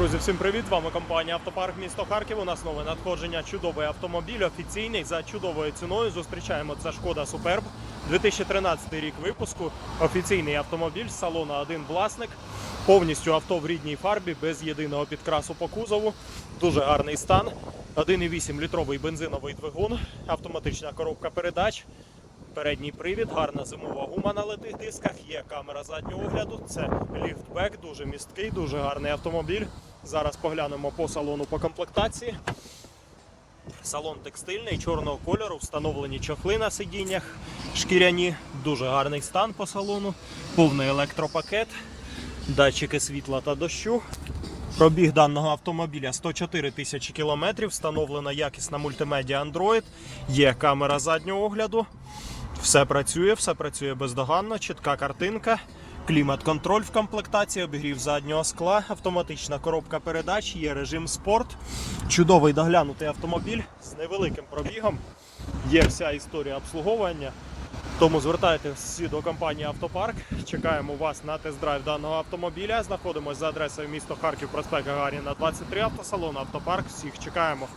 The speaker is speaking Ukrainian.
Друзі, всім привіт! Вами компанія Автопарк місто Харків. У нас нове надходження. Чудовий автомобіль, офіційний за чудовою ціною. Зустрічаємо це шкода Суперб. 2013 рік випуску. Офіційний автомобіль з салону один власник. Повністю авто в рідній фарбі, без єдиного підкрасу по кузову. Дуже гарний стан. 1,8 літровий бензиновий двигун, автоматична коробка передач. Передній привід, гарна зимова гума на литих дисках, є камера заднього огляду. Це ліфтбек, дуже місткий, дуже гарний автомобіль. Зараз поглянемо по салону по комплектації. Салон текстильний, чорного кольору, встановлені чохли на сидіннях, шкіряні, дуже гарний стан по салону, повний електропакет, датчики світла та дощу. Пробіг даного автомобіля 104 тисячі кілометрів, встановлена якісна мультимедіа Android, є камера заднього огляду. Все працює, все працює бездоганно, чітка картинка, клімат-контроль в комплектації, обігрів заднього скла, автоматична коробка передач, є режим спорт. Чудовий доглянутий автомобіль з невеликим пробігом. Є вся історія обслуговування. Тому звертайтеся до компанії Автопарк. Чекаємо вас на тест-драйв даного автомобіля. Знаходимося за адресою місто Харків, проспект Гагаріна, 23 автосалон Автопарк. Всіх чекаємо.